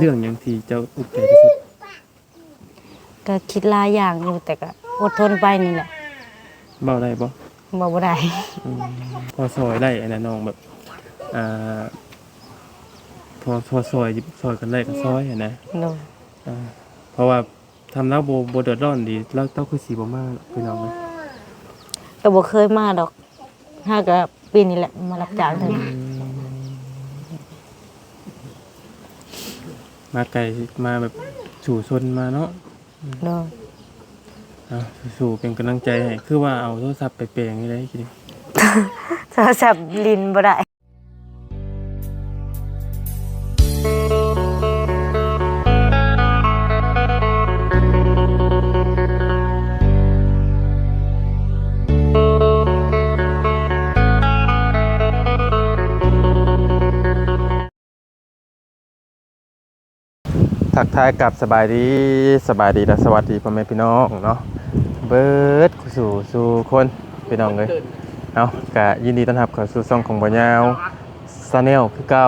เรื่องหยังที่เจ้าอุกใจที่สุดก็คิดหลายอย่างอยู่แต่ก็อดทนไปนี่แหละเบ้าได้บ่บ่บ่ได้ อืมพอซอยได้อันนั้นน้องแบบอ่าพอพอซอยซอยกันได้ก็ซอยอะนะโดยอ่าเพราะว่าทำแล้วโบโบเดือดร้อนดีแล้วเต้าคือสีบ่มากพี่น้องนะก็บ่เคยมาดอกห้าก็ปีนี้แหละมารับจ้างเท่านั้นมาไกลมาแบบสู่ชนมาเนาะโดยเอาสู่เป็นกำลังใจให้คือว่าเอาโทรศัพท์ไปแปลงนี่ได้กิน โทรศัพท์ลินบ่ได้ ทักทายกับสบายดีสบายดีและสวัสดีพ่อแม่พี่น้องเนาะเบิร์ดสู่สู่คนพี่น้องเลยเอากะยินดีต้อนรับเข้าสู่ช่องของบ่ยาวซาแนลคือเก่า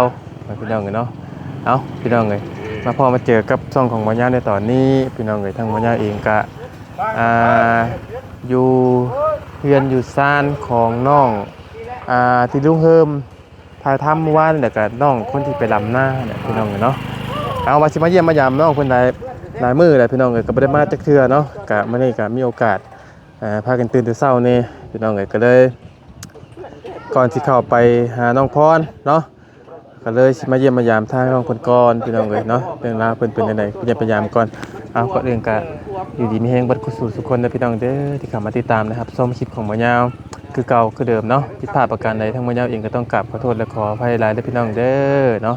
พี่น้องเลยเนาะเอาพี่น้องเลยมาพอมาเจอกับช่องของบ่ยาวในตอนนี้พี่น้องเลยทางบ่ยาวเองกะอ่าอยู่เฮือนอยู่ซานของน้องอ่าที่ลุงเฮิมถ่ายทำเมื่อวานแล้วก็น้องคนที่ไปลำหน้าเนี่ยพี่น้องเลยเนาะ เอามาสิมาเยี่ยมมายามน้องคนใดหลายมือหลยพี่น้องเอ้ยก็บ่ได้มาจักเทื่อเนาะกะมื้อนี้ก็มีโอกาสอ่อพากันตื่นแต่เช้านี่พี่น้องเอ้ยก็เลยก่อนสิเข้าไปหาน้องพรเนาะก็เลยสิมาเยี่ยมมายามท่าน้องคนก่อนพี่น้องเอ้ยเนาะเรื่องราวเพิ่นเป็นจังได๋เยี่ยมพยายามก่อนเอาก่อนอื่นก็อยู่ดีมีแฮงบัดกุศลทุกคนเด้อพี่น้องเด้อที่เข้ามาติดตามนะครับชมคลิปของมอยาวคือเก่าคือเดิมเนาะผิดพลาดประการใดทั้งหมอยาวเองก็ต้องกราบขอโทษและขออภัยหลายเด้อพี่น้องเด้อเนาะ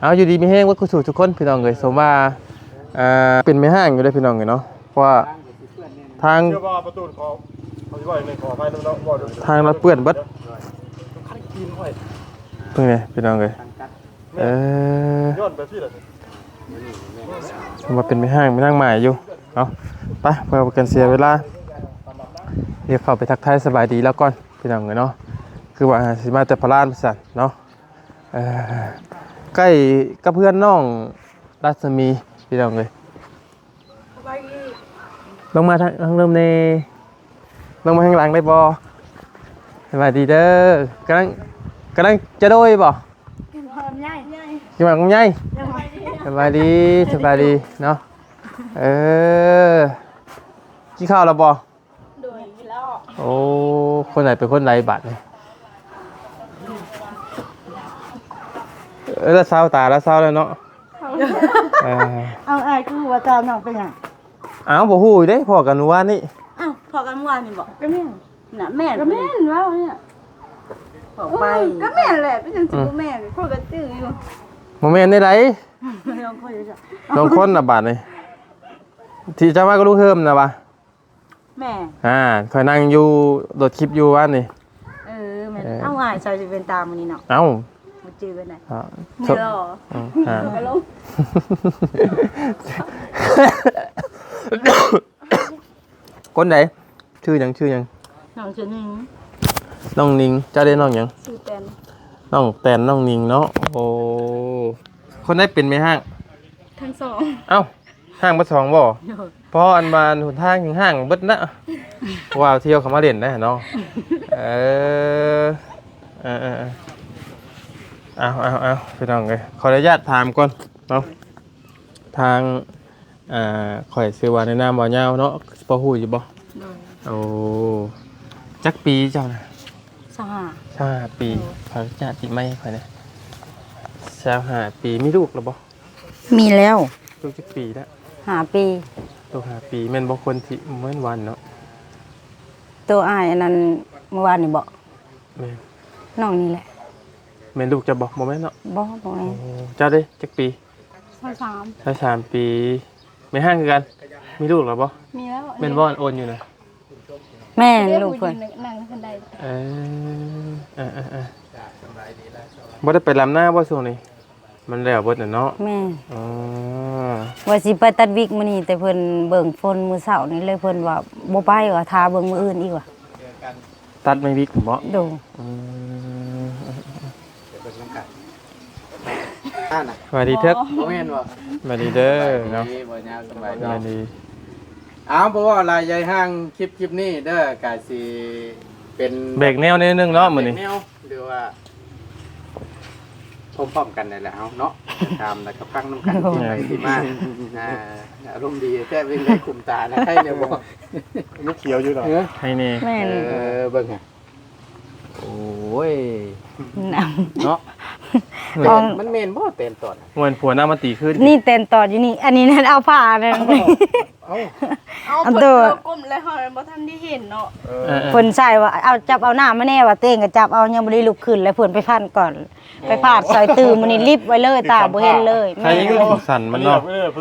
เอาอยู่ดีมีแห้งว่ากุศลทุกคนพี่น้องเลยสมว่าอ่าเป็นไม่ห้างอยู่เลยพี่น้องเลยเนาะเพราะว่าทางเชื่อว่าประตูขอเขาจะว่าอย่างไรขอไปน้ำน้ำบ่ดูทางเราเปื้อนเบัดกินค่อยเพิ่งไงพี่น้องเลยเออย้อนไปที่ไหนสมว่าเป็นไม่ห้างไม่นั่งใหม่อยู่เอาะไปเพื่อเป็นการเสียเวลาเรียกเข้าไปทักทายสบายดีแล้วก่อนพี่น้องเลยเนาะคือว่าสิมาแต่พลานสันเนาะเออ ใกล้กับเพื่อนน้องรัศมีพี่น้องเลยลงมาทางทางเริ่มในลงมาข้างหลังได้บ่สวัสดีเด้อกำลังกำลังจะโดยบ่กินหอมใหญ่กินหอมใหญ่สบายดีสบายดีเนาะเออกินข้าวแล้วบ่โดยแล้วโอ้คนไหนเป็นคนไรบัตรเนี่ยเออ แล้วเศร้าตาแล้วเศร้าแล้วเนาะเออเอาไอ้ายคือว่าเจ้าน้องเป็นหยังอ้าวบ่ฮู้อยู่เด้พ่อกันว่านี่อ้าวพอกันเมื่อวานนี่บอกก็แม่นน่ะแม่ก็แม่นแล้วเนี่ยบอกโอ้ไปยก็แม่นแหละเป็นจังสิบ่แม่นพ่อก็ตื้ออยู่โมเมนต์ได้ไรลองคุยจ้ะลองคนน่ะบาดนี่ที่จะมาก็ลูกเฮิมนะบ่ะแม่อ่าคอยนั่งอยู่โดดคลิปอยู่ว่านนี่เออแม่เออเอาอ้ายใส่สิเป็นตามมื้อนี้เนาะเอ้าบ่ จื้อกันได้อ่าไม่ชดหรออืมอ่าไปลงคนไหนชื่อหยังชื่อหยังน้องชื่อหนึงน้องนิงเจ้าได้น้องหยังชื่อแตนน้องแตนน้องนิงเนาะโอ้คนได้เป็นไหมห้างทั้งสองเอ้าห้างบัดสองบ่เพราะอันบานหนทางยังห้างเบิดนะว้าวเที่ยวเขามาเล่นได้เนาะเออเออ เออเออเอาเอาเอาไปน้องเลยขออนุญาตถามก่อนเนาะทางอ่าข่อยซื้อว่าในนามบ่าวยาวเนาะบ่ฮู้อยู่บ่โดยโอ้จักปีเจ้านะสหาชาปีขออนุญาตติดไม้ข่อยนะชาหาปีมีลูกแล้วบ่มีแล้วลูกจักปีแล้วหาปี ลูกหาปีแม่นบ่คนที่แม่นวันเนาะตัวอ้ายอันนั้นเมื่อวานนี่บ่แม่นน้องนี่แหละ แม่นลูกจะบอกบ่แม่นเนาะบ่บ่แม่โอ้เจ้าเด้จักปีสามสามชาสามปีไม่ห่างคือกัน มีลูกแล้วบ่มีแล้วแม่นบ่อนโอนอยู่นะแม่เรียกลูกผู้หเพิ่ญินงนั่งขึ้นได้เออเออเออเออบ่ได้ไปลำหน้าบ่ช่วงนี้มันแล้วเบิดน่ะเนาะแม่อ๋อว่าสิไปตัดวิกมื้อนี้แต่เพิ่นเบิ่งฝนมื้อเช้านี่เลยเพิ่นว่าบ่ไปว่าทาเบิ่งมื้ออื่นอีกว่าตัดไม่วิกผมบ่ดูอืม อ่าน่ะสวัสดีเถิกบ่แม่นบ่สวัสดีเด้อเนาะดีบ่ยาวสบายสดีวัสดีอ้าวเพราะว่าลายใหญ่ห้างคลิปคลิปนี้เด้อกาสิเป็นเบรกแนวนิดนึงเนาะมื้อนี้แนวหรือว่าพร้อมๆกันนี่แหละเอาเนาะตามแล้วก็พังน้ำกันที่ไปที่มาอ่าอารมณ์ดีแต่เป็นได้คุมตานะให้เนี่ยบ่ลูกเขียวอยู่หรอเออให้นี่แม่นเออเบิ่งอะโอ้ย นำเนาะ เอามันเมนบ่เต็มตอน เหมือนผัวหน้ามาตีขึ้นนี่เต้นต่ออยู่นี่ อันนี้นั่นเอาผ้านั่น เอ้าเอาอันเปิดตัวก้มแล้วเฮาบ่ทันได้เห็นเนาะเออเออเพิ่นใส่ว่าเอาจับเอาหน้ามาแน่ว่าเต้งก็จับเอายังบ่ได้ลุกขึ้นแล้วเพิ่นไปพันก่อน ไปพาดซอยตื่มมื้อนี้รีบไว้เลยตาบ่เห็นเลยใครแม่ยังสั่นมันเนาะ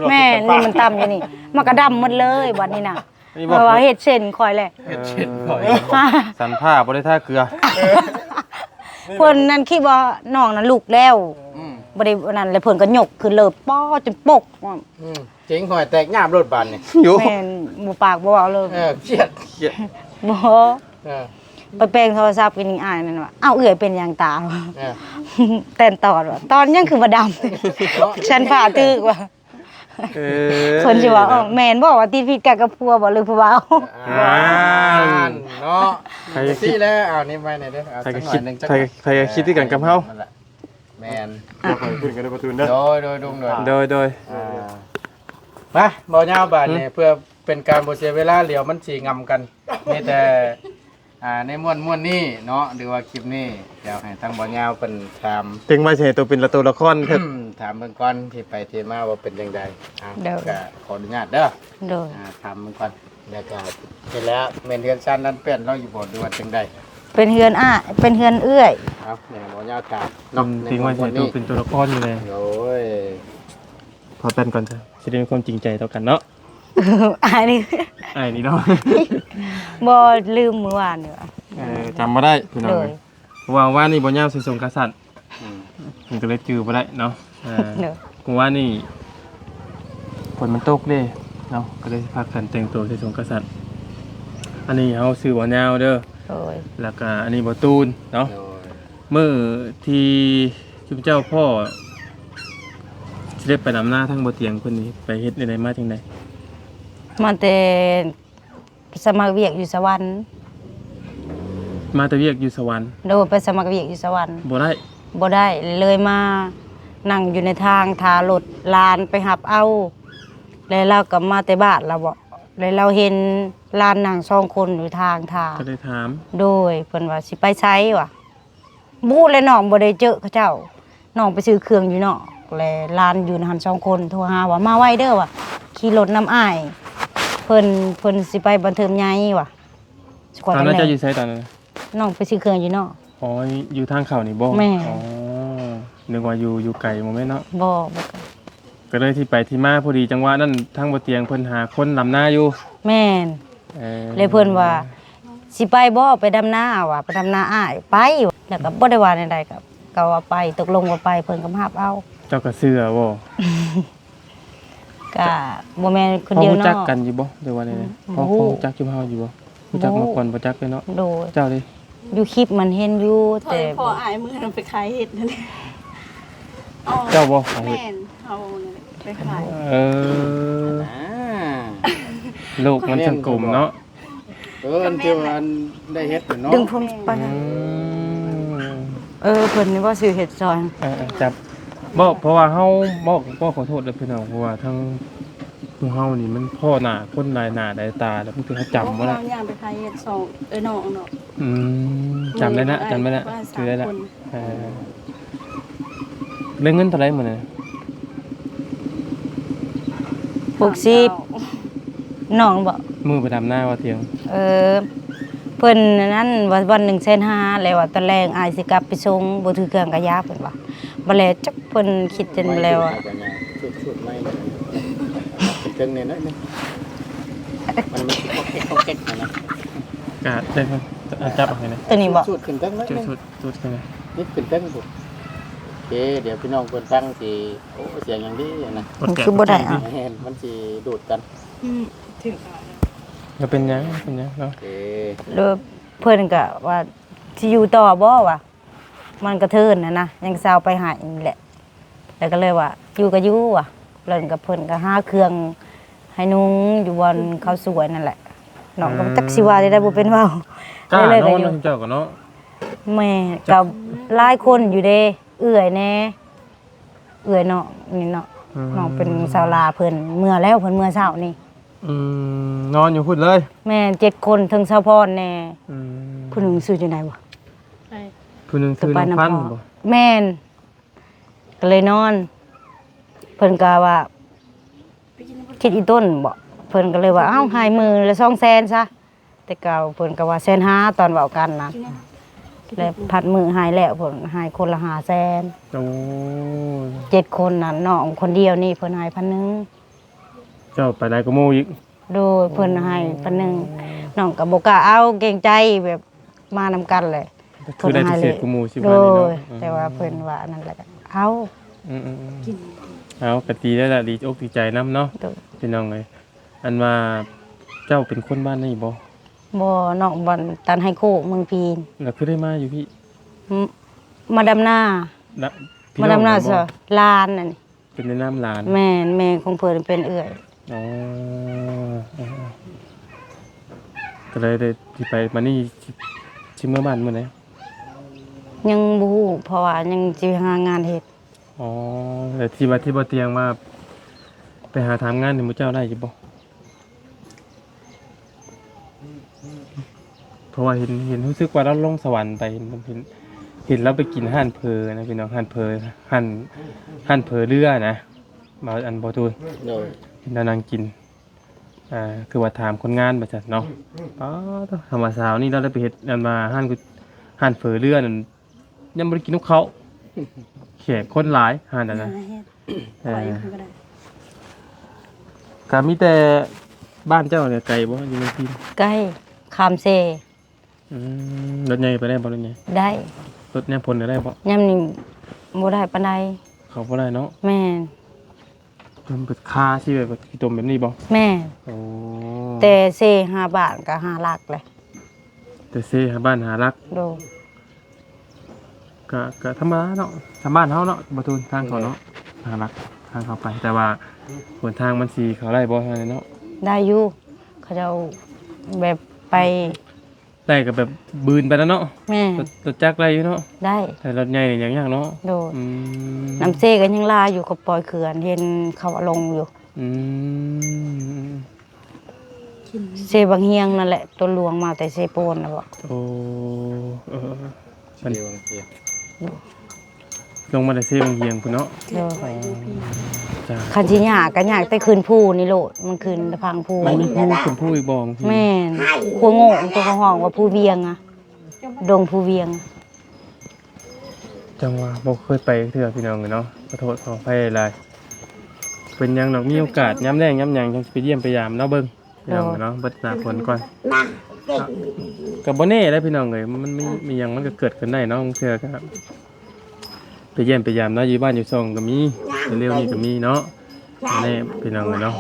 แม่นี่มันต่ำอยู่นี่ มันก็ดำหมดเลยบัดนี้น่ะนี่เพราะว่าเฮ็ดเส้นคอยแหละเช็ดก่อยสันผ้าบ่ได้ท่าเกลือ เพิ่นนั่นคิดว่าน้องนั้นลุกแล้วอืมบ่ได้อันนั้นแล้วเพิ่นก็ยกขึ้นเลยป้อจนปกอืมเจ๋งหอยแตกยามรถบานนี่อยู่แม่นบ่ปากบ่เว้าเลยเออเครียดบ่เออไปแปลงโทรศัพท์กันอีอ้ายนั่นว่าอ้าวเอื้อยเป็นหยังตา เออเต้นตอดว่ะตอนยังคือบ่ดำ ฉันผ่าตึกว่ะ เออเพิ่นสิว่าอ้อแม่นบ่ว่าติดผิดกันกับผัวบ่หรือผู้บ่าวอ่านเนาะใครจะคิสิดแล้วเอานี่ไว้หน่อยเด้อเอาใครก็สักหน่คิอดยหนึงจักใครใครก็คิดที่กันกับเฮานั่นแหละแม่นเราไปขึ้นกันในประตูเด้อโดยโดยดุงโดยโดยโดยอ่ามาบ่ยาวบาดนี่เพื่อเป็นการบ่เสียเวลาเหลียวมันสิงำกันมีแต่ อ่าในม่วนม่วนนี้เนาะหรือว่าคลิปนี้เดี๋ยวให้ทางบ่ยาวเพิ่นถามจึงมาใช่ตัวเป็นละตัวละครเถิด ถามเบิ่งก่อนที่ไปที่มาว่าเป็นจังไดอ่าเด้อ ก็ขออนุญาตเด้อโดยอ่าถามเบิ่งก่อนแล้วก็เสร็จแล้วแม่นเรือนชั้นนั้นเปลี่ยนเราอยู่บ่ดูว่าจังไดเป็นเฮือนอ้ายเป็นเฮือนเอื้อย ครับเนี่ยบ่ยาวถามน้องในทิ้งไว้ม่ใช่วนตัวนี้เป็นตัวละครอยู่เลยโอ้ย พอแป้นก่อนเถอะสิได้มีความจริงใจต่อกันเนาะ อ้ายนี่ไอ้นี่เนาะบ่ลืมมื้อวานนี่ว่ะเออจำบ่ได้พี่น้องโดยเพราะว่าว่านี่บ่ยาวสิส่งกษัตริย์อืมผมก็เลยจื้อบ่ได้เนาะอ่าเด้อกูว่านี่ฝนมันตกเด้เนาะก็เลยพากันแต่งตัวใส่สงกษัตริย์ อันนี้เฮาซื้อบ่ยาวเด้อโดยแล้วก็อันนี้บ่ตูนเนาะโอ้ยมื้อที่ชุมเจ้าพ่อสิได้ไปนำหน้าทั้งบ่เตียงเพิ่นนี่ไปเฮ็ดได้มาจังได๋ มาแต่สมัครเวียกอยู่สวรรค์มาแต่เวียกอยู่สวรรค์โดยไปสมัครเวียกอยู่สวรรค์บ่ได้บ่ได้เลยมานั่งอยู่ในทางทารถลานไปหับเอาแล้วเราก็มาแต่บ้านเราบ่แล้วเราเห็นลานนั่งสองคนอยู่ทางทางก็เลยถาม โดยเพิ่นว่าสิไปใช้ว่ะบูและน้องบ่ได้เจอเขาเจ้าน้องไปซื้อเครื่องอยู่เนาะแล้วลานอยู่หันสองคนโทรหาว่ามาไวเด้อว่ะขี่รถน้ำอ้าย เพิ่นเพิ่นสิไปบันเทิงใหญ่ว่ะสกตอนนั้นเจะอยู่ไสตอนนั้นน้องไปซื้อเครื่องอยู่เนาะ อ๋ออยู่ทางเขานี่บ่แม่ อ๋อนึกว่าอยู่อยู่ไกลบ่แม่นเนาะบ่บ่ก็เลยที่ไปที่มาพอดีจังหวะนั้นทางบ่เตียงเพิ่นหาคนนำหน้าอยู่แม่นออเลยเพิ่นว่าสิไปบ่ไปดำนาว่ะไปดำนาอ้ายไปว่ะแล้วก็บ่ได้ว่าใดๆกับก็ว่าไปตกลงว่าไปเพิ่นก็มารับเอา เจ้าก็เสื้อบ่ ก็บ่แม่นคนพอเดียวรู้จักเนาะกันอยู่บ่หรือว่าไงพอบ่พอรู้จักอยู่เฮาอยู่บ่รู้จักบ่มาก่อนบ่จักเลยเนาะโดยเจ้าดิอยู่คลิปมันเห็นอยู่ถอแต่ยพออายมือนั้นไปขายเห็ดนั่นแหละอ๋อเจ้าบ่ของเฮ็ดแม่นเอานั่นแหละไปขายเอออ่าโลกมันสังกลมเนาะเอออันที่ว่าอันได้เฮ็ดอยู่เนาะดึงผมไปอืมเออเพิ่นนี่ว่าซื้อเห็ดซอยเออๆจับ บ่เพราะว่าเฮาบ่บ่ขอโทษเด้อพี่น้องเพราะว่าทั้งผู้เฮานี่มันพ่อหน้าคนหลายหน้าหลายตาแล้วบางทีเขาจำบ่ได้เราย่างไปขายเห็ดสองเอ้ยน้องเนาะอืมจำได้นะจำได้นะว่าสาถืมอได้ละคนเออเรื่องเงินเท่าไหร่มื้อนี้พวกซีน้องบ่มือไปดำหน้าว่าเตียงเออเพิ่นนั้นว่าวันหนึ่งแสนห้าแล้วว่าตอนแรงอายสิกลับไปส่งบ่ถือเครื่องกระยาเพิ่นว่าบ่แล้วจัก เพิ่นคิดจนแล้วอะชุดๆไม่เลยเจังเนี่ยนะนี่มันมันสิเก๊กๆเก๊กๆนะกาดได้ครับอะจับเอาให้นะตัวนี้บ่ชุดขึ้นตั้งนะจุดจุดจุดกันนะนี่ขึ้นตั้งบุโอเค เดี๋ยวพี่น้องคนตั้งสิโอ้เสียงอย่างนี้นะกดแกะคือบ่ได้อะเห็นมันสิดูดกันอืมถึงก็เป็นหยังเป็นหยังเนาะโอเคแล้วเพิ่นก็ว่าสิอยู่ต่อบ่วะมันกระเทินน่ะนะยังสิเอาไปหาอีกแหละ แล้วก็เลยว่าอยู่ก็อยู่ว่ะเล่นกับเพิ่นก็หาเครื่อง ให้นุ่งอยู่บนเขาวสวยนั่นแหละน้องก็จักสิว่าได้ได้บ่เป็นเว้ากล้าเลยเนาะก็อยู่น้องเจ้าก็เนาะแม่กับหลายคนอยู่เด้ เอื้อยแน่เอื้อยเนาะนี่เนาะน้องเป็นสาวลาเพิ่นเมื่อแล้วเพิ่นเมื่อเช้านี่อืมนอนอยู่พุ่นเลย แม่เจ็ดคนทั้งสาวพรแน่อืมผู้หนึงซื้ออยู่ไหนวะไปผู้หนึงคือไปน้องน้ำพันพธุ์อบ่แม่น ก็เลยนอน เพิ่นก็ว่าคิดอีต้นบ่เพิ่นก็เลยว่าเอ้าหายมือละ2แสนซะแต่เก่าเพิ่นก็ว่าแสนห้าตอนเว้ากันนะแล้วพัดมือหายแล้วเพิ่นหายคนละห้าแสนโอ้เจ็ดคนน่ะน้องคนเดียวนี่เพิ่นหายพันหนึงเจ้าไปได้ก็โมอีกโดยเพิ่นหายพันหนึงน้องก็บ่กล้าเอาเกรงใจแบบมานำกันเลยคือได้พิเศษกูโมสิโดว่านี่ยเนาะแต่ว่าเพิ่นว่านั่นแหละก็ เอาอืมอืมอืมเอากะตีได้ละดีอกดีใจน้ำเนาะโดยพี่น้องเลยอันว่าเจ้าเป็นคนบ้านนี่บ่บ่น้องบ่อนตันให้โคกเมืองพีนแล้วคือได้มาอยู่พี่มมาดำหน้าละพี่มาน้องดำหน้าบ่ซะลานนั่นนี่เป็นในน้ำลาน แม่นแม่ของเพิ่นเป็นเอื้อยอ๋ออ๋ออ๋อก็เลยได้ที่ไปมานี่สิชิมเมื่อบ้านเมื่อไหร่ ยังบ่ฮู้เพราะว่ายังสิหางานเฮ็ดอ๋อแต่ที่ว่าที่บ่เตียงมาไปหาทำงานในหมู่เจ้าได้อยู่บ่เพราะว่าเห็นเห็นรู้สึกว่าเราลงสวรรค์ไปเห็นเห็นเห็นเราไปกินห่านเพอนะพี่น้องห่านเพอห่านห่านเพอเรือนะมาอันบ่ตูนโดยเห็นเรานั่งกินอ่าคือว่าถามคนงานบ่จัดเนาะอ๋อธรรมสาวนี่เราได้ไปเฮ็ดอันมาห่านกูห่านเผอเรือนั่น ยังบ่ได้กินนกเขาแขกคนหลายห่านนั่นนะปล่อยอยู่ก็ได้ก็มีแต่บ้านเจ้าเนี่ยไกลบ่อยู่ในที่ใกล้คามเซอืมรถใหญ่ไปได้บ่รถใหญ่ได้รถเนี่ยพลก็ได้บ่ยามนี้บ่ได้ปานใดเขาบ่ได้เนาะแม่นเพิ่นเปิดคาสิแบบขี้ตมแบบนี้บ่แม่นโอ้แต่เซห้าบาทก็ห้าหลักเลยแต่เซหาบ้านหารักโด ก็ก็ธรรมดาเนาะทางบ้านเฮาเนาะบ่ตูนทางเขาเนาะหารักทางเขาไป แต่ว่าหนทางมันสิเขาไล่บ่เท่านั้นเนาะได้อยู่เขาจะเอาแบบไปไล่ก็แบบบืนไปแล้วเนาะแม่รถรถจักรไล่อยู่เนาะได้แต่รถใหญ่นี่ยังยากเนาะโดดอืมน้ำเซก็ยังลาอยู่กับปล่อยเขื่อนเห็นเขาเอาลงอยู่ อืมเซบางเฮียงนั่นแหละตัวหลวงมาแต่เซโปนนะบอกโอ้เออ มัน เดียวเดียว ลงมาได้เซบางเฮียงพุ่นเนาะเด้อจ้าคันสิยากก็ยากแต่คืนผู้นี่โลดมันคืนพังผู้มันมีผู้เป็นผู้อีกบ่บางทีแม่นผู้โง่ตัวเขาห้องว่าผู้เวียงอะดงผู้เวียง จังหวะบ่เคยไปเทื่อพี่น้องเลยเนาะขอโทษขออภัยหลายเป็นหยังดอกมีโอกาสย้ำแรงย้ำหยังจังสิไปเยี่ยมไปยามเนาะเบิ่งพี่น้องเนาะเบิดหน้าฝนก่อน ก็บ่แน่ได้พี่น้องเอ้ยมันมีมีหยังมันก็เกิดขึ้นได้เนาะบางเทื่อก็ไปเยี่ยมไปยามเนาะอยู่บ้านอยู่ซ่องก็มีเร็วๆนี้ก็มีเนาะอันนี้พี่น้องเอ้ยเนาะ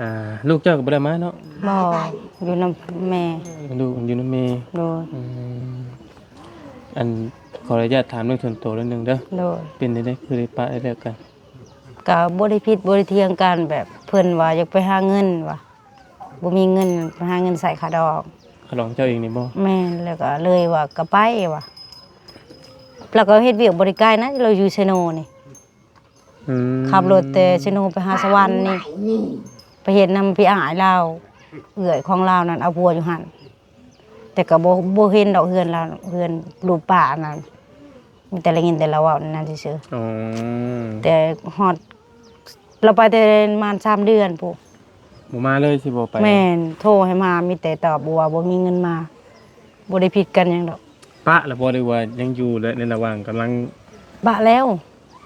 อ่าลูกเจ้าก็บ่ได้มาเนาะบ่อยู่นำแม่ลูกอยู่นำแม่โดยอืมอันขออนุญาตถามเรื่องส่วนตัวเรื่องหนึงเด้อโดยเป็นได้ได้คือได้ปะได้เลิกกันก็บ่ได้ผิดบ่ได้เถียงกันแบบเพิ่นว่าอยากไปหาเงินว่ะบ่มีเงินไปหาเงินใส่ขาดอก ขลองเจ้าเองนี่บ่แม่นแล้วก็เลยว่าก็ไปว่ะแล้วก็เฮ็ดเวียกบริการนะเราอยู่เชโนนี่อืมขับรถแต่เชโนไปหาสวรรค์นี่ไปเฮ็ดนำพี่อ้ายเราเอื้อยของเรานั่นเอาผัวอยู่หั่นแต่ก็บ่บ่เห็นดอกเฮือนเราเฮือนรูปป้านั่นมีแต่ละเงินแต่ละเว้านั่นซื่ออ๋อๆแต่ฮอดเราไปแต่ประมาณ3เดือนพุ บ่มาเลยสิบ่ไปแม่นโทรให้มามีแต่ตอบว่าบ่มีเงินมาบ่ได้ผิดกันหยังดอกปะแล้วบ่ได้ว่ายังอยู่และในระหว่างกำลังบะแล้ว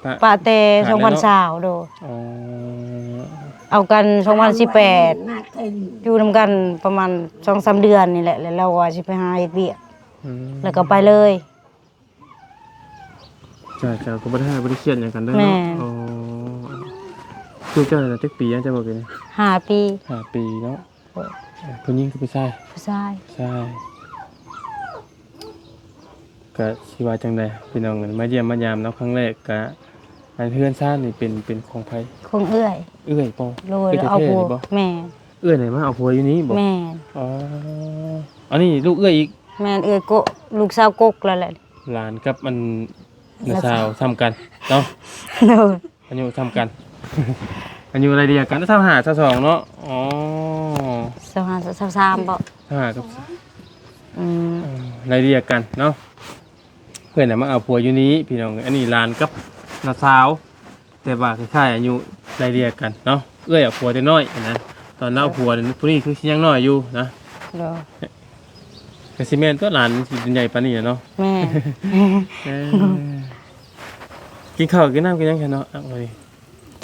ปะปะแต่ขาดแล้วเนอะ2020โดอ๋อเอากัน2018อยู่นำกันประมาณ2-3เดือนนี่แหละแล้วเราว่าสิไปหาเฮ็ดเวียกอืมแล้วก็ไปเลย จ้าจ้าก็บ่ได้บ่ได้เครียดหยังกันเด้อแม่เนาะอ๋อ คือเจ้าน่ะจักปียังจะบอกกัน5ปีห้าปีเนาะผู้หญิงคือผู้ชายผู้ชายใช่ก็สิว่าจังไดพี่น้องเอิ้นมาเยี่ยมมายามเนาะครั้งแรกก็อันเพื่อนซ่านนี่เป็นเป็นของไผคงเอื้อย เอื้อยบ่โรยเอื้อยแล้วเอาแท้ๆผัวนี่บ่แม่เอื้อยไหนมาเอาผัวอยู่นี้บ่แม่อ๋ออันนี้ลูกเอื้อยอีกแม่นเอื้อยโกะลูกสาวกกแล้วแหละหลานกับมันน้าสาวซ้ำกันเนาะโดยอายุซ้ำกัน อายุอะไรเดียวกันเท่าหาเท่าสองเนาะอ๋อสองห้าสามสามบ่เท่าหากับอืมเอ่ออะไรเดียวกันเนาะเพื่อนน่ะมาเอาผัวอยู่นี้พี่น้องอันนี้หลานกับน้าสาว แต่ว่าคล้ายๆอายุไรเดียวกันเนาะเอื้อยเอาผัวแต่น้อยนะตอนเราเอาผัวเนี่ยผู้นี้คือสิยังน้อยอยู่นะโดยกสิเมนตัวหลานสิเป็นใหญ่ปานนี้อะเนาะแม่เอ้ยกินข้าวกินน้ำกินหยังแค่เนาะเอาไว้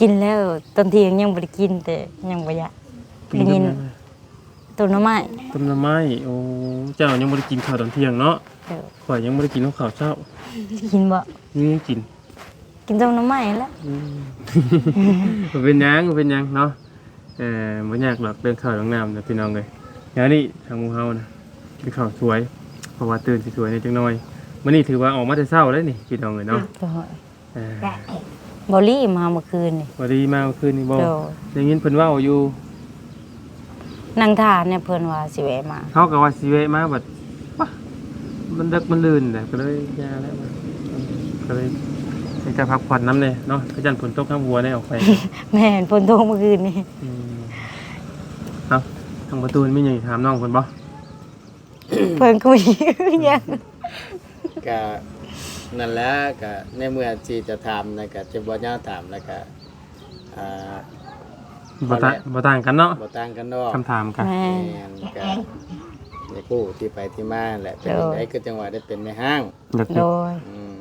กินแล้วตอนเที่ยงยังบ่ได้กินแต่ยังบ่อยากได้ยินต้นหน่อไม้ต้มน้ำไม้โอ้เจ้ายังบ่ได้กินข้าวตอนเที่ยงเนาะเดี๋ยวข่อยยังบ่ได้กินข้าวเช้าสิกินบ่นี่กินกินต้นหน่อไม้แล้วบ่เป็นหยังบ่เป็นหยังเนาะเออบ่ยากหรอกเรื่องข้าวเรื่องน้ำนะพี่น้องเอ้ยอย่างนี้ทางหมู่เฮานะกินข้าวสวย เพราะว่าตื่นสิสวยในจังน้อยมื้อนี้ถือว่าออกมาแต่เช้าแล้วนี่พี่น้องเอ้ยเนาะ โดยเออ บ่รีมาเมื่อคืนนี่บ่ดีมาเมื่อคืนนี่บ่โดยได้ยินเพิ่นเว้าอยู่นั่งทานเนี่ยเพิ่นว่าสิแวะมา เขาก็ว่าสิเวะมาบัดปะมันดึกมันลื่นแหละก็เลยยาแล้วมันก็เลยให้จะพักผ่อนน้ำเลยเนาะพระจันทร์ฝนตกข้างวัวเนี่ยออกไป แม่นฝนตกเมื่อคืนนี่อืมเอาทางประตูมีอย่างถามน้องคนบ่ เพิ่นคุย ยัง ก็ นั่นแหละก็ในเมื่อที่จะทำนะก็จะบ่ยาวถามแล้วก็อ่าบ่ต่างบ่ต่างกันเนาะบ่ต่างกันดอกคำถามกันแม่แม่นก็ในกู้ที่ไปที่มาแหละเป็นจังไดก็จังหวะได้เป็นในห้างอยากโดย อืม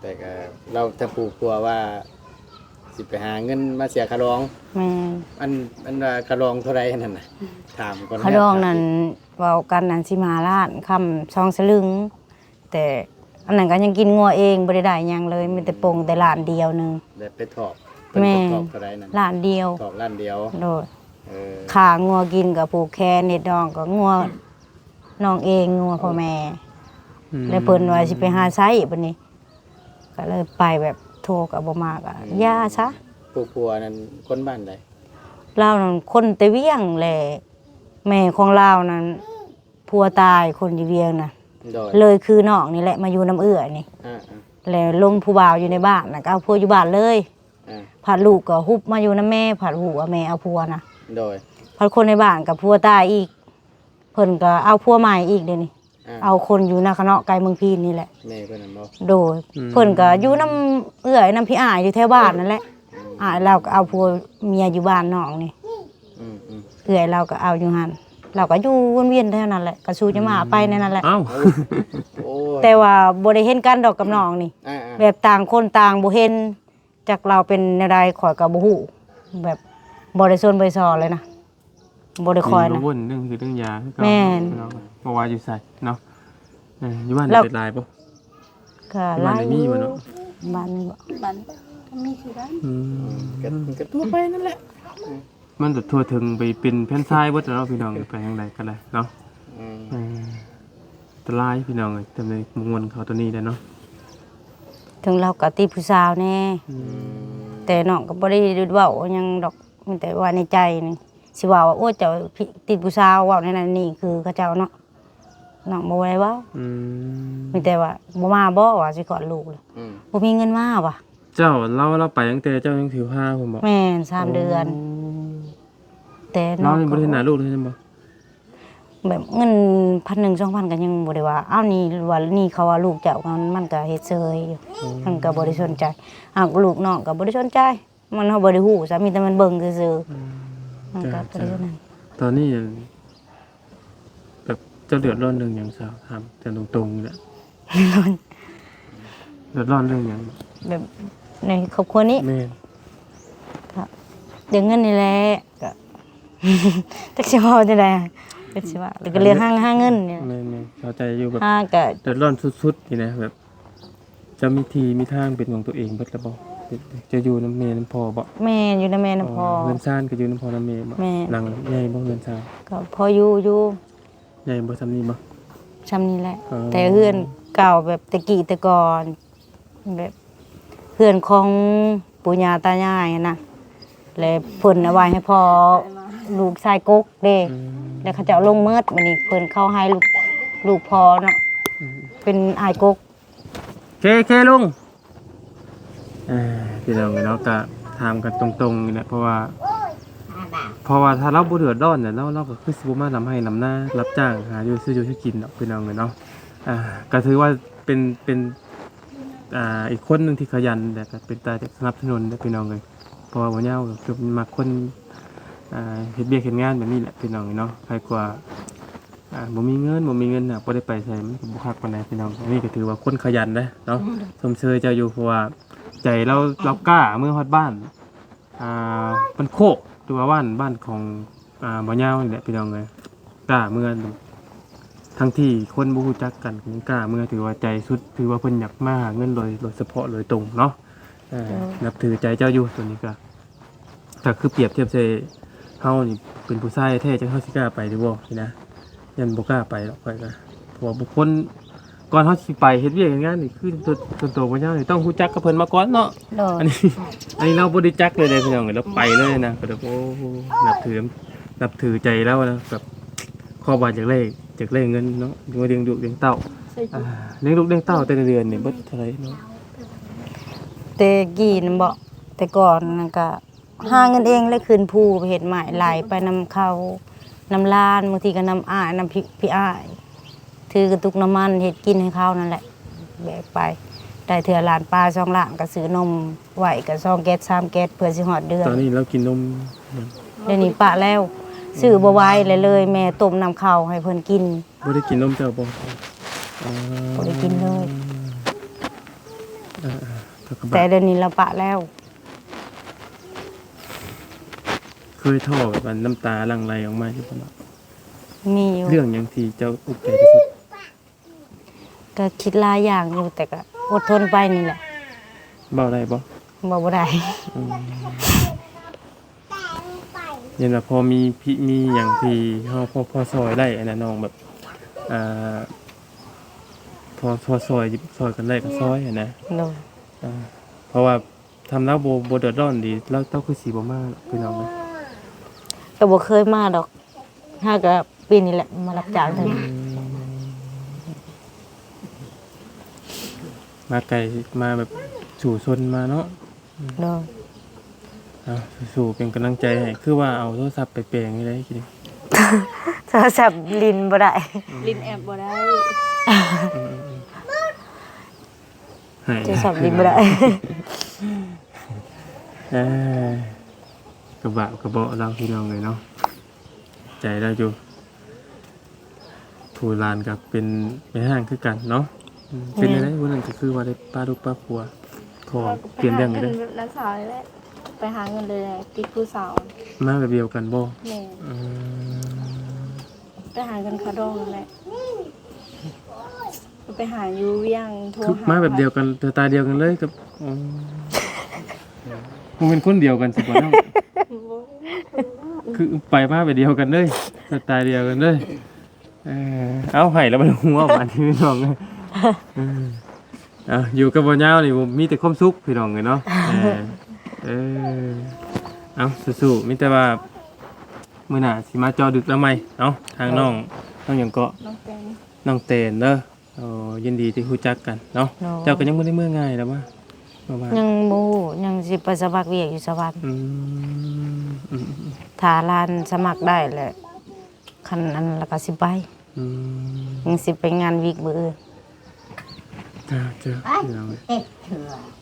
แต่ก็เราจะปลูกกลัวว่า สิไปหาเงินมาเสียคารอง แม่นอันอันว่าคารองเท่าไหรนั่นน่ะถามก่อนนะเขาดองนั่นเว้ากันนั่นสิมาล้านคำซองสลึง แต่ อันนั้นก็ยังกินงัวเองบ่ได้ได้หยังเลยมีแต่ปงแต่ล้านเดียวหนึงเดี๋ยวไปถอกเพิ่นแม่ ก็ถอกเท่าไหรนั่นล้านเดียวถอกล้านเดียว โดยเออขางัวกินกับผูกแคนเน็ดดองก็งัวน้องเองงัวพ่อแม่อืมแล้วเพิ่นว่าสิไปหาไสบัดนี้ ก็เลยไปแบบโทรกับบ่มากอะย่าซะปลูกปัวนั่นคนบ้านใดลาวนั่นคนแต่เวียงแหละแม่ของลาวนั้นผัวตายคนอยู่เวียงน่ะโดย เลยคือน้องนี่แหละมาอยู่น้ำเอื้อนี่อ่าอ่าแล้วลงผู้บ่าวอยู่ในบ้านน่ะก็เอาผัวอยู่บ้านเลยอ่าผัดลูกก็ฮุบมาอยู่น้ำแม่ผัดหูว่าแม่เอาผัวน่ะโดยผัดคนในบ้านกับผัวตายอีกเพิ่นก็เอาผัวใหม่อีกเดี๋ยวนี้อ่าเอาคนอยู่นาคเนาะไกลเมืองพีนนี่แหละแม่เพิ่นน่ะบ่โดยเพิ่นก็อยู่น้ำเอื้อยน้ำพี่อายอยู่แถวบ้านนั่นแหละอายเราก็เอาผัวเมียอยู่บ้านน้องนี่อืมอืมเอื้อยเราก็เอาอยู่หัน เราก็อยู่วนเวียนเท่านั้นแหละก็สู้จะมาไปในนั้นแหละ เอ้า โอ้ยแต่ว่าบ่ได้เห็นกันดอกกับน้องนี่ อ่าอ่าแบบต่างคนต่างบ่เห็นจากเราเป็นแนวใดข่อยก็บ่ฮู้แบบบ่ได้ซนบ่ได้ซอเลยนะบ่ได้คอยมีนะบ่วนเรื่องคือเรื่องยาคือเก่าแม่นเนาะบ่ว่าอยู่ไสเนาะเอออยู่บ้านแล้วเป็นลายบ่ก็อยู่ไล่บ้านไหนมีบ่เนาะบ้านบ่ บันก็มีคือกันอืมก็ก็ทั่วไปนั่นแหละ มันจะทั่วถึงไปเป็นแผ่นทรายเบิดแล้วเนาะพี่น้องไปทางใดก็ได้เนาะอืมเอออันตรายพี่น้องเอ้ยทำในมงวนเขาตัวนี้ได้เนาะถึงเราก็ตีผู้สาวแน่แต่น้องก็บ่ได้เว้าหยังดอกมีแต่ว่าในใจนี่สิว่าว่าโอ้เจ้าพี่ติดผู้สาวเว้าในนั้นนี่คือเขาเจ้าเนาะน้องบ่ได้เว้าอืมมีแต่ว่าบ่มาบ่ว่าสิกอดลูกเลยอืมบ่มีเงินมาว่ะเจ้าเราเราไปตั้งแต่เจ้ายังถือผ้าผมบอกแม่นสามเดือน แต่น้น้อองงยังบ่ได้เห็นหน้าลูกเลยใช่บ่แบบเงินพันหนึ่งสองพันก็ยังบ่ได้ว่าอ้าวนี่ว่านี่เขาว่าลูกเจ้ามันมันก็เฮ็ดเซยอยู่มันก็บ่ได้สนใจอ้าวลูกน้องก็บ่ได้สนใจ มันเฮาบ่ได้ฮู้ซะมีแต่มันเบิ่งซื่อๆมันก็บ่ได้นั่นตอนนี้แบบเจ้าเดือดร้อนเรื่องหยังสาวถามแต่ตรงๆเนี่ยเดือดร้อนเรื่องหยังแบบในครอบครัวนี้แม่นเดี๋ยวเงินนี่แหละก็ จักสิเว้าจังได๋จักสิว่าแล้วก็เรื่องหาหาเงินเนี่ยแม่นแม่นเข้าใจอยู่แบบหาก็เดือดร้อนสุดๆนี่นะแบบจะมีทีมีทางเป็นของตัวเองเบิดแล้วบ่จะอยู่น้ำเมน้ำพอบ่แม่อยู่นำแม่นำพ่อ เงินซ่านก็อยู่น้ำพอน้ำเมบ่แม่ หลังใหญ่บ่เงินซ่านก็พออยู่อยู่ใหญ่บ่ซำนี้บ่ซ้ำนี้แหละ อ๋อ แต่เฮือนเก่าแบบตะกี้แต่ก่อนแบบพื่อนของปู่ย่าตายายนะเลยเพิ่นเอาไว้ให้พ่อ ลูกชายกกเด้แล้วเขาจะเอาลงเมิดมันนี่เพิ่นเข้าให้ลูกลูกพ่อเนาะเป็นอายกกเคเคลุงเอ่อพี่น้องเนาะก็ถามกันตรงๆนี่แหละเพราะว่าเพราะว่าถ้าเราบ่เดือดร้อนเนี่ยเราเราก็คือสิบ่มานํให้นำหน้ารับจ้างหาอยู่ซื้ออยู่ให้กินเนาะพี่น้องเนาะอ่าก็ถือว่าเป็นเป็นอ่าอีกคนหนึงที่ขยันแต่ก็เป็นตาสนับสนุนเด้อพี่น้องเลยเพราะว่าบ่ยาวก็คือมักคนอ่า เฮ็ดเบียกเฮ็ดงานแบบนี้แหละพี่น้องเนาะใครกว่าอ่าบ่มีเงินบ่มีเงินน่ะบ่ได้ไปใส่มันก็บ่คักปานใดพี่น้องอันนี้ก็ถือว่าคนขยันเด้อเนาะชมเชยเจ้าอยู่เพราะว่าใจเราเรากล้าเมื่อฮอดบ้านอ่ามันโคกหรือว่าบ้านบ้านของอ่าบ่ยาวนี่แหละพี่น้องเลยกล้าเมื่อทั้งที่คนบ่รู้จักกันก็ยังกล้าเมื่อถือว่าใจสุดถือว่าเพิ่นอยากมาหาเงินโดยโดยเฉพาะโดยตรงเนาะเอ่อนับถือใจเจ้าอยู่ตัวนี้ก็ถ้าคือเปรียบเทียบใส่ เฮานี่เป็นผู้ชายแท้จังเฮาสิกล้าไปหรือบ่นี่นะยันบ่กล้าไปหรอกข่อยก็เพราะว่าบุคคลก่อนเฮาสิไปเฮ็ดเวียกเฮ็ดงานนี่คือตัวตัวโตบ่ยาวนี่ต้องรู้จักกับเพิ่นมาก่อนเนาะ โดยอันนี้ อันนี้เราบริจักเลยเลยพี่น้องเราไปเลยนะก็แบบโอ้โหนับถือนับถือใจแล้วนะแบบข้อบาจากเลขจากเลขเงินเนาะมาเลี้ยงดูกเลี้ยงเต้าใส่อ่าเลี้ยงลูกเลี้ยงเต้าแต่ละเดือนเนี่ยเบิดเท่าไหรเนาะแต่กี้นั่นบ่แต่ก่อนนั่นก็ หาเงินเองเลยคืนผู้ไปเฮ็ดหมายไหลไปนำเขานำลานบางทีก็นำอ้ายนำพี่พี่อ้ายถือกระตุกน้ำมันเฮ็ดกินให้เขานั่นแหละแบกไปได้เถื่อหลานปลาช่องล่างก็ซื้อนมไหวก็ซองแก๊ส3แก๊สเพื่อสิฮอดเดือนตอนนี้เรากินนมเดี๋ยวนี้ปะแล้วซื้อบ่ไหวเลยเลย แม่ต้มน้ำข้าวให้เพิ่นกินไม่ได้กินนมเจ้าบ่อ่าบ่ได้กินเลยอ่าอ่าแล้วก็แต่บาดเดี๋ยวนี้เราปะแล้ว เค ยท่อแบบว่าน้ำตาหลั่งไหลออกมาที่ผมมีอยู่เรื่องหยังที่เจ้าอุกใจที่สุดก็คิดหลายอย่างอยู่แต่ก็อดทนไปนี่แหละเบ้าได้บ่บ่บ่ได้ เห็นว่าพอมีพี่มีอย่างที่เฮาพอพอซอยได้อันนั้นน้องแบบอ่าพอพอซอยซอยกันได้ก็ซอยอะนะ โดย อ่าเพราะว่าทำแล้วโบโบเดือดร้อนดี แล้วเต้าคือสีบ่มากพี่น้องนะ ก็บ่เคยมาดอกถ้าก็ปีนี้แหละมารับจ้างเท่านั้นมาไกลมาแบบสู่ชนมาเนาะโดยเอาสู่เป็นกำลังใจให้คือว่าเอาโทรศัพท์ไปแปลงนี่ได้คิดดิโทรศัพท์ลินบ่ได้ลิ้นแอบบ่ได้ให้โทรศัพท์ลินบ่ได้ เอ้ยก ระบะกระเบาะเราพี่น้องเลยเนาะใจเราอยู่ผู้ลานกับเป็นเป็นห้างคือกันเนาะอืมเป็นอะไรวันนั้นก็คือว่าได้ป้าลูกป้าผัวขอเปลี่ยนเรื่องเลยไปเด้อหาเงินแล้วสาวเลยแหละไปหาเงินเลยแหละติดผู้สาวมาแบบเดียวกันบ่แม่อืมไปหาเงินคาดองนั่นแหละไปหาอยู่เวียงโทรคือหามาแบบเดียวกันเธอตาเดียวกันเลยกับอืมมึงเป็นคนเดียวกันสิบ่น้อง คือไปมาแบบเดียวกันเลยเธอตาเดียวกันเลยเออเอาให้แล้วมันหัวบานที่พี่น้องเลยเออเอาอยู่กับบ่ยาวนี่บ่มีแต่ความสุขพี่น้องเลยเนาะเออเออเอาสู้ๆมีแต่ว่ามื้อหน้าสิมาจอดึกแล้วไหมเนาะทางน้องน้องหยังเกาะน้องเป็นน้องเตนเด้อโอ้ยินดีที่รู้จักกันเนาะเนาะ เจ้าก็ยังไม่ได้เมื่อง่ายแล้วว่าประมาณยังบ่ฮู้ยังสิไปสมัครเวียกอยู่สวรรค์อืมอืม ถ้าลานสมัครได้แหละคันนั้นแล้วก็สิไปอืมยังสิไปงานวิกมื้ออื่นเจอเจอพี่น้องเอ้ย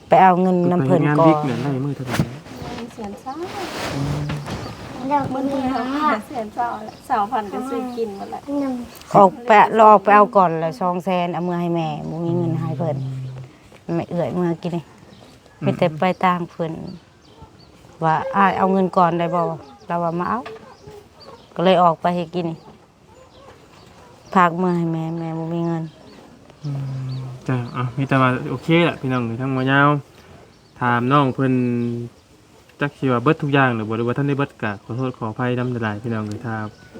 ไปเอาเงินน้ำเพิ่นไปงานก่อบิ๊กนเนี่ยไล่มือเท่าไหร่เสียนเศร้ามื่อนี้เขาเสียนเศร้าแหละสาวพันธุ์ก็ซื้อกินหมดแหละออกไปรอไปเอาก่อนแล้ว200,000เอามือให้แม่บ่มีเงินให้เพิ่นแม่เอื้อยเมื่อกี้นี่มีแต่ไปต่างเพิ่น ว่าอ้ายเอาเงินก่อนได้บ่เราว่ามาเอาก็เลยออกไปให้กินนี่ฝากมือให้แม่แม่บ่มีเงินจ้าอะมีแต่ว่าโอเคแหละพี่น้องทั้งหมดยาวถามน้องเพิ่นจักสิว่าเบิดทุกอย่างหรือบ่หรือว่าท่านได้เบิดก็ขอโทษขออภัยนำหลายๆพี่น้องเลยถ้า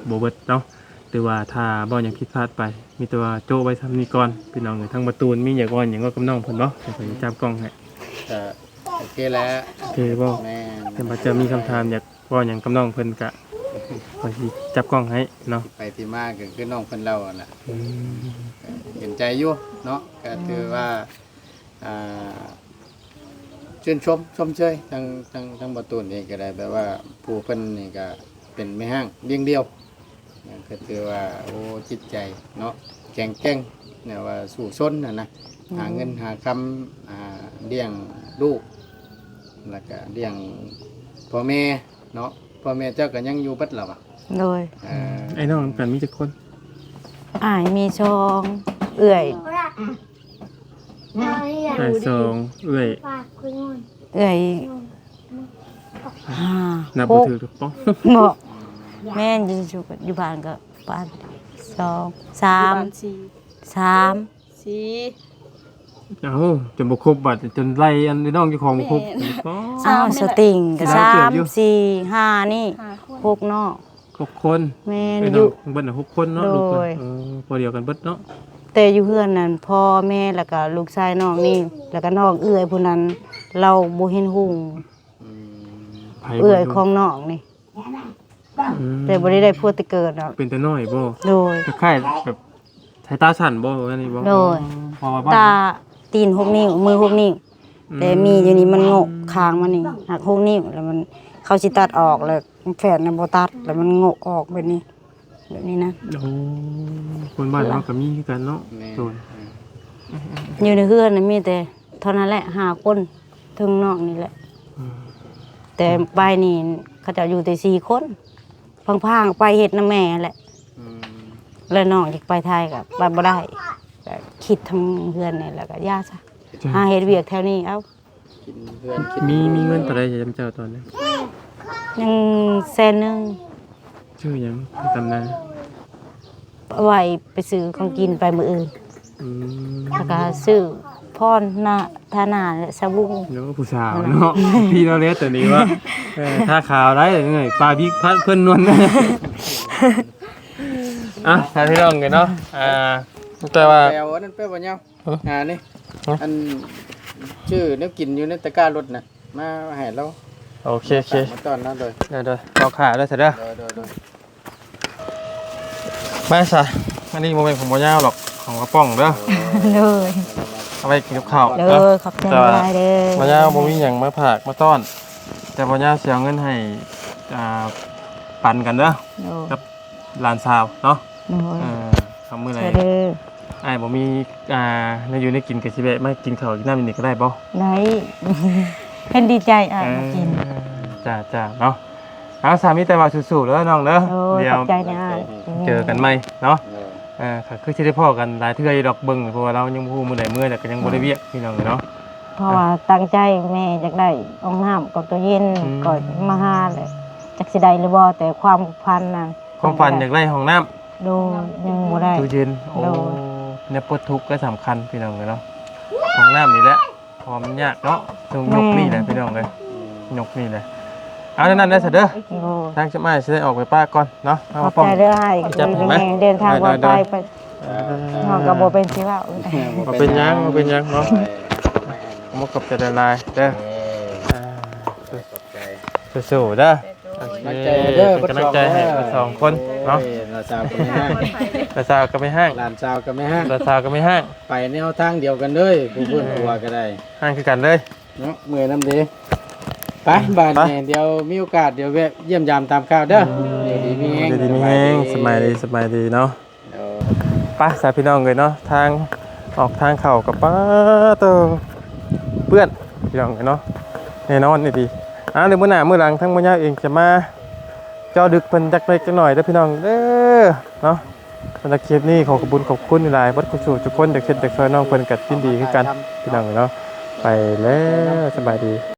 บ่เบิดเนาะหรือว่าถ้าบ่ยังผิดพลาดไป มีแต่ว่าโจ้ไว้ทำนี้ก่อนพี่น้องเลยทั้งประตูนมีหยังก่อนหยังก็กับน้องเพิ่นเนาะเพิ่นจับกล้องให้ โอเคแล้วโอเคบ่แม่นแต่ว่าจะมีคำถามอยากเว่าหยังกับน้องเพิ่นกะขอสิจับกล้องให้เนาะไปที่มาก็คือน้องเพิ่นเล่าอะน่ะ อืมเห็นใจอยู่เนาะก็ถือว่าอ่าชื่นชมชมเชยทั้งทั้งทั้งประตูนเองก็ได้แบบว่าผู้เพิ่นนี่ก็เป็นไม่ห้างเลี้ยงเดียวเนี่ยก็ถือว่าโอ้จิตใจเนาะแข็งแกร่งเนี่ยว่าสู้ซนนะนะหาเงินหาคำอ่าเลี้ยงลูก แล้วก็เลี้ยงพ่อแม่เนาะพ่อแม่เจ้าก็ยังอยู่เบัดหรอวะโดยอ่าไอ้น้องนำกันมีจักคนอ้ายมีชองเอื่อยไอ้สองเอ้ยเอื่อยห้านับหบ่กถือถูกต้องบอกแม่นอยู่อยู่อยู่บ้านก็บ้านสองสามบ้านสี่สามสี่ เอ้าจนบ่ครบบัดจนไล่อันไอ้น้องเจ้าของบ่ครบอ๋อ อ้าวสติงก็สาสามมเกือบอยู่ สี่ห้านี่ห้าคนหกเนาะหกคนแม่นไอ้อน้องยู่เบิ่นน่ะหกคนเนาะลูกโดเพิ่ยนเออพอเดียวกันเบิดเนาะแต่อยู่เพื่อนนั่นพ่อแม่แล้วก็ลูกชายน้องนี่แล้วก็น้องเอื้อยผู้นั้น เราบ่เห็นหุ่งอืมไผเอื้อยของน้องนี่ อืมแต่บ่ได้ได้พูดแต่เกิดเนาะเป็นแต่น้อยบ่โดย คล้ายๆแบบสายตาสั่นบ่อันนี้บ่โดยพอบ้านตา ตีนหกนิ้วมือหกนิ้วแต่มีอยู่นี่มันโงกคางมันนี่หักหกนิ้วแล้วมันเขาสิตัดออกแล้วแฝดน่ะบ่ตัดแล้วมันโงกออกแบบนี้แบบนี้นะโอ้คนบ้านเราก็มีคือกันเนาะแม่โดนอยู่ในเฮือนน่ะมีแต่เท่านั้นแหละห้าคนถึงน้องนี่แหละ แต่ไปนี่เขาจะอยู่แต่สี่คนพังๆไปเฮ็ดน้ำแม่แหละอืมแล้วน้องอยากไปไทยก็ไปบ่ได้ก็ คิดทำเฮือนนี่แหละก็ย่าซะหาเฮ็ดเวียกแถวนี้เอ้ากินเพื่อนคิดมีมีเงินปานใดจะจำเจ้าตอนนี้ยังแสนหนึงชื่อหยังตำนานเอาไว้ไปซื้อของกินไปมื้ออื่นอืมแล้วก็ซื้อพรหน้าทาหนาและสบู่แล้วก็ผู้สาวเนาะพี่เราเรียกตัวนี้ว่าเออถ้าขาวได้เงยปลาบิ๊กพัดเพื่อนนวล อะถ้าที่ลองกันเนาะอ่า แต่ว่า แปลว่านั่นแปลว่าเงาเอออ่อ่านี่เอออั อันชื่อเนื้อกินอยู่ในตะกร้ารถน่ะมาให้เราโอเคโอเคมาตอนนั้นเลยเดี๋ยวเดี๋ยวเอาขาได้เสร็จแล้วโดยโดยโดยไม่ใช่อันนี้โมเป็นของบ่ยาวหรอกของกระป๋องเด้อเลยเอาไปกินกับข้าวเลเนาะยขอบใจหลายเด้อบ่ยาวบ่มีหยังมาผากมาต้อน แต่บ่ยาวสิเอาเงินให้อ่าปันกันเด้อ โดยกับหลานสาวเนาะโดยเออ ทำมื้อไหนใช่เด้ออ้ายบ่มีอ่าในอยู่ในกินก็สิแวะมากินข้าวกินน้ำนี่ก็ได้บ่ไหนเห็นดีใจอะมากิน เออจ้าจ้าเนาะเอาสามีแต่ว่าสู้ๆเด้อน้องเด้อโอ้ยเดี๋ยขวอบใจนะเจอกันใหม่เนาะโดยเออก็คือสิได้พ้อกันหลายเทื่ออยู่ดอกเบิ่งเพราะว่าเรายังบ่ฮู้มื้อใดมื้อแต่ก็ยังบ่ได้เวียกพี่น้องเนาะ เพราะว่าตั้งใจแม่อยากได้อองน้ำกับตัวเย็นอืมก่อนมาหาเลยจักสิได้หรือบ่แต่ความพันน่ะความฝันอยากได้ห้องน้ำ ดูยังบ่ได้ ตู้เย็นโอ้โดเนี่ยปลดทุกข์ก็สำคัญพี่น้องเลยเนาะห้องน้ำนี่แหละพอมันยากเนาะต้องยกนี่แหละพี่น้องเลยยกนี่แหละเอาเท่านั้นได้อเสร็จเด้อโอ้ทางจะมาสิได้ออกไปป้าก่อนเนาะเอาขอบป้อง ใจเด้อให้จับเห็นไหมเดินทางปลอดภัยไปอ่าเฮาก็บ่เป็นสิว่ามาเป็นหยังมาเป็นหยังเนาะไปไปอันมากับจะละลายเด้อเอ้ยอ่าขอบใจสู้ๆเด้อโอเคกำลังใจเด้อเป็นกำลังใจให้ทั้งสองคนเนาะโอ้ยเราสาวก็ไม่ห้างแต่สาวก็ไม่ห้างหลานสาวก็ไม่ห้างแต่สาวก็ไม่ห้าง ไปแนวทางเดียวกันเลยผู้เพื่อนผัวก็ได้ ห้างคือกันเลยเนาะเมื่อยน้ำดีไปบ้านไปเนี่ยเดี๋ยวมีโอกาสเดี๋ยวแวะเยี่ยมยามตามข่าวเด้อเดี๋ยวดีมีแห้งดีดีมีแห้งสบายดีสบายดีเนาะเดี๋ยวไป้าสายพี่น้องเลยเนาะทางออกทางเข่ากับป้าเตอเปื้อนพี่น้องเลยเนาะแน่นอนนี่ดีอะเดี๋ยวมื้อหน้ามื้อหลังทั้งมื้อยาวเองจะมา เจอดึกเพิ่นจักเล็กจักหน่อยเด้อพี่น้องเด้อเนาะสำหรับคลิปนี้ขอขอบคุณขอบคุณหลายๆบัดคุณสู่ทุกคนเด็กเฮ็ดจากซอยน้องเพิ่นกัดยินดีคือกันพี่น้องเนาะไปแล้วสบายดี